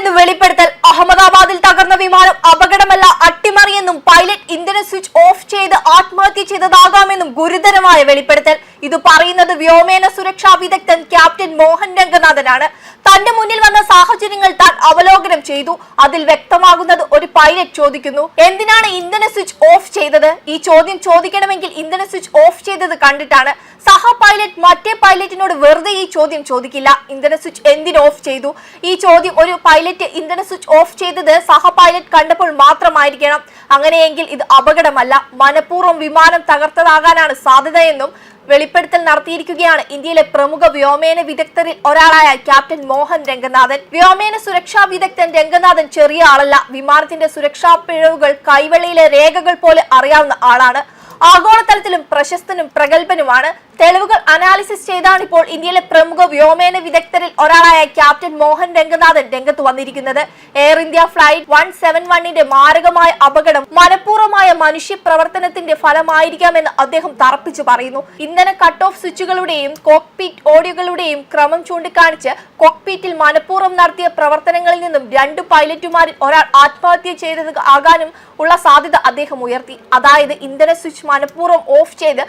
നിന്ന് വെളിപ്പെടുത്തൽ. അഹമ്മദാബാദിൽ തകർന്ന വിമാനം അപകടമല്ല അട്ടിമറിയെന്നും പൈലറ്റ് ഇന്ധന സ്വിച്ച് ഓഫ് ചെയ്ത് ആത്മഹത്യ ചെയ്തതാകാമെന്നും ഗുരുതരമായ വെളിപ്പെടുത്തൽ. ഇത് പറയുന്നത് വ്യോമേന സുരക്ഷാ വിദഗ്ധൻ ക്യാപ്റ്റൻ മോഹൻ രംഗനാഥനാണ്. തന്റെ മുന്നിൽ വന്ന സാഹചര്യങ്ങൾ താൻ അവലോകനം ചെയ്തു. അതിൽ വ്യക്തമാകുന്നത് ഒരു പൈലറ്റ് ചോദിക്കുന്നു. എന്തിനാണ് ഇന്ധന സ്വിച്ച് ഓഫ് ചെയ്തത്? ഈ ചോദ്യം ചോദിക്കണമെങ്കിൽ ഇന്ധന സ്വിച്ച് ഓഫ് ചെയ്തത് കണ്ടിട്ടാണ്. സഹ പൈലറ്റ് മറ്റേ പൈലറ്റിനോട് വെറുതെ ഈ ചോദ്യം ചോദിക്കില്ല. ഇന്ധന സ്വിച്ച് എന്തിന് ഓഫ് ചെയ്തു? ഈ ചോദ്യം ഒരു പൈലറ്റ് ഇന്ധന സ്വിച്ച് ഓഫ് ചെയ്തത് സഹ പൈലറ്റ് കണ്ടപ്പോൾ മാത്രമായിരിക്കണം. അങ്ങനെയെങ്കിൽ ഇത് അപകടമല്ല. മനഃപൂർവം വിമാനം തകർത്തതാകാനാണ് സാധ്യതയെന്നും വെളിപ്പെടുത്തൽ നടത്തിയിരിക്കുകയാണ്. ഇന്ത്യയിലെ പ്രമുഖ വ്യോമേന വിദഗ്ധരിൽ ഒരാളായ ക്യാപ്റ്റൻ മോഹൻ രംഗനാഥൻ. വ്യോമേന സുരക്ഷാ വിദഗ്ധൻ രംഗനാഥൻ ചെറിയ ആളല്ല. വിമാനത്തിന്റെ സുരക്ഷാ പിഴവുകൾ കൈവെള്ളിയിലെ രേഖകൾ പോലെ അറിയാവുന്ന ആളാണ്. ആഗോളതലത്തിലും പ്രശസ്തനും പ്രഗത്ഭനുമാണ്. തെളിവുകൾ അനാലിസിസ് ചെയ്താണ് ഇപ്പോൾ ഇന്ത്യയിലെ പ്രമുഖ വ്യോമേന വിദഗ്ധരിൽ ഒരാളായ ക്യാപ്റ്റൻ മോഹൻ രംഗനാഥൻ രംഗത്ത് വന്നിരിക്കുന്നത്. Air India flight one seven വണ്ണിന്റെ മാരകമായ അപകടം മനഃപൂർവമായ മനുഷ്യ പ്രവർത്തനത്തിന്റെ ഫലമായിരിക്കാമെന്ന് അദ്ദേഹം തറപ്പിച്ചു പറയുന്നു. ഇന്ധന കട്ട് ഓഫ് സ്വിച്ചുകളുടെയും കോക്പീറ്റ് ഓഡിയോകളുടെയും ക്രമം ചൂണ്ടിക്കാണിച്ച് കോക്പീറ്റിൽ മനഃപൂർവം നടത്തിയ പ്രവർത്തനങ്ങളിൽ നിന്നും രണ്ട് പൈലറ്റുമാരിൽ ഒരാൾ ആത്മഹത്യ ചെയ്തത് ആകാനും ഉള്ള സാധ്യത അദ്ദേഹം ഉയർത്തി. അതായത് ഇന്ധന സ്വിച്ച് മനഃപൂർവം ഓഫ് ചെയ്ത്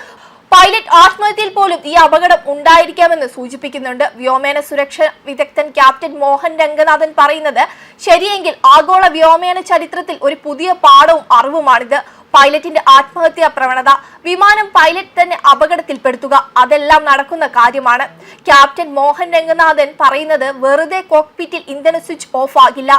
പൈലറ്റ് ആത്മഹത്യയിൽ പോലും ഈ അപകടം ഉണ്ടായിരിക്കാമെന്ന് സൂചിപ്പിക്കുന്നുണ്ട്. വ്യോമേന സുരക്ഷ വിദഗ്ധൻ ക്യാപ്റ്റൻ മോഹൻ രംഗനാഥൻ പറയുന്നത് ശരിയെങ്കിൽ ആഗോള വ്യോമേന ചരിത്രത്തിൽ ഒരു പുതിയ പാഠവും അറിവുമാണിത്. പൈലറ്റിന്റെ ആത്മഹത്യാ പ്രവണത വിമാനം പൈലറ്റ് തന്നെ അപകടത്തിൽപ്പെടുത്തുക അതെല്ലാം നടക്കുന്ന കാര്യമാണ്. ക്യാപ്റ്റൻ മോഹൻ രംഗനാഥൻ പറയുന്നത് വെറുതെ കോക്പിറ്റിൽ ഇന്ധന സ്വിച്ച് ഓഫ് ആകില്ല.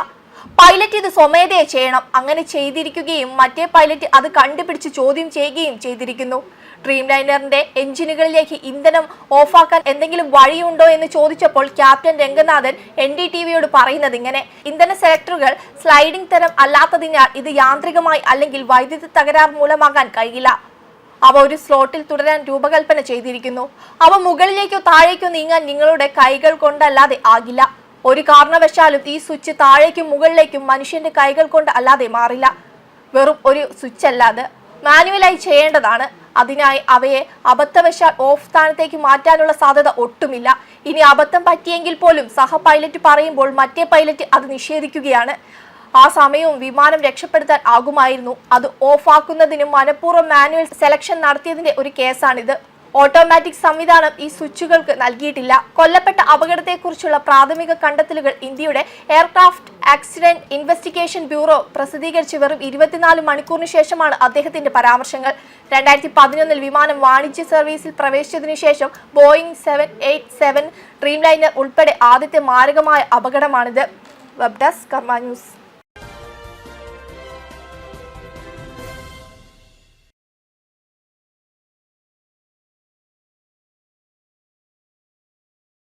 പൈലറ്റ് ഇത് സ്വമേധയെ ചെയ്യണം. അങ്ങനെ ചെയ്തിരിക്കുകയും മറ്റേ പൈലറ്റ് അത് കണ്ടുപിടിച്ച് ചോദ്യം ചെയ്യുകയും ചെയ്തിരിക്കുന്നു. ഡ്രീം ലൈനറിന്റെ എഞ്ചിനുകളിലേക്ക് ഇന്ധനം ഓഫാക്കാൻ എന്തെങ്കിലും വഴിയുണ്ടോ എന്ന് ചോദിച്ചപ്പോൾ captain Ranganathan N D T വിയോട് പറയുന്നത് ഇങ്ങനെ. ഇന്ധന സെലക്ടറുകൾ സ്ലൈഡിംഗ് തരം അല്ലാത്തതിനാൽ ഇത് യാന്ത്രികമായി അല്ലെങ്കിൽ വൈദ്യുതി തകരാർ മൂലമാകാൻ കഴിയില്ല. അവ ഒരു സ്ലോട്ടിൽ തുടരാൻ രൂപകൽപ്പന ചെയ്തിരിക്കുന്നു. അവ മുകളിലേക്കോ താഴേക്കോ നീങ്ങാൻ നിങ്ങളുടെ കൈകൾ കൊണ്ടല്ലാതെ ആകില്ല. ഒരു കാരണവശാലും ഈ സ്വിച്ച് താഴേക്കും മുകളിലേക്കും മനുഷ്യന്റെ കൈകൾ കൊണ്ട് അല്ലാതെ മാറില്ല. വെറും ഒരു സ്വിച്ച് അല്ലാതെ. മാനുവലായി ചെയ്യേണ്ടതാണ്. അതിനായി അവയെ അബദ്ധവശാൽ ഓഫ് സ്ഥാനത്തേക്ക് മാറ്റാനുള്ള സാധ്യത ഒട്ടുമില്ല. ഇനി അബദ്ധം പറ്റിയെങ്കിൽ പോലും സഹ പൈലറ്റ് പറയുമ്പോൾ മറ്റേ പൈലറ്റ് അത് നിഷേധിക്കുകയാണ്. ആ സമയവും വിമാനം രക്ഷപ്പെടുത്താൻ ആകുമായിരുന്നു. അത് ഓഫാക്കുന്നതിനും മനഃപൂർവം മാനുവൽ സെലക്ഷൻ നടത്തിയതിന്റെ ഒരു കേസാണിത്. ഓട്ടോമാറ്റിക് സംവിധാനം ഈ സ്വിച്ചുകൾക്ക് നൽകിയിട്ടില്ല. കൊല്ലപ്പെട്ട അപകടത്തെക്കുറിച്ചുള്ള പ്രാഥമിക കണ്ടെത്തലുകൾ ഇന്ത്യയുടെ എയർക്രാഫ്റ്റ് ആക്സിഡന്റ് ഇൻവെസ്റ്റിഗേഷൻ ബ്യൂറോ പ്രസിദ്ധീകരിച്ച് വെറും ഇരുപത്തിനാല് മണിക്കൂറിന് ശേഷമാണ് അദ്ദേഹത്തിന്റെ പരാമർശങ്ങൾ. രണ്ടായിരത്തി പതിനൊന്നിൽ വിമാനം വാണിജ്യ സർവീസിൽ പ്രവേശിച്ചതിനു ശേഷം Boeing seven eight seven Dreamliner ഉൾപ്പെടെ ആദ്യത്തെ മാരകമായ അപകടമാണിത്. Web desk Karma news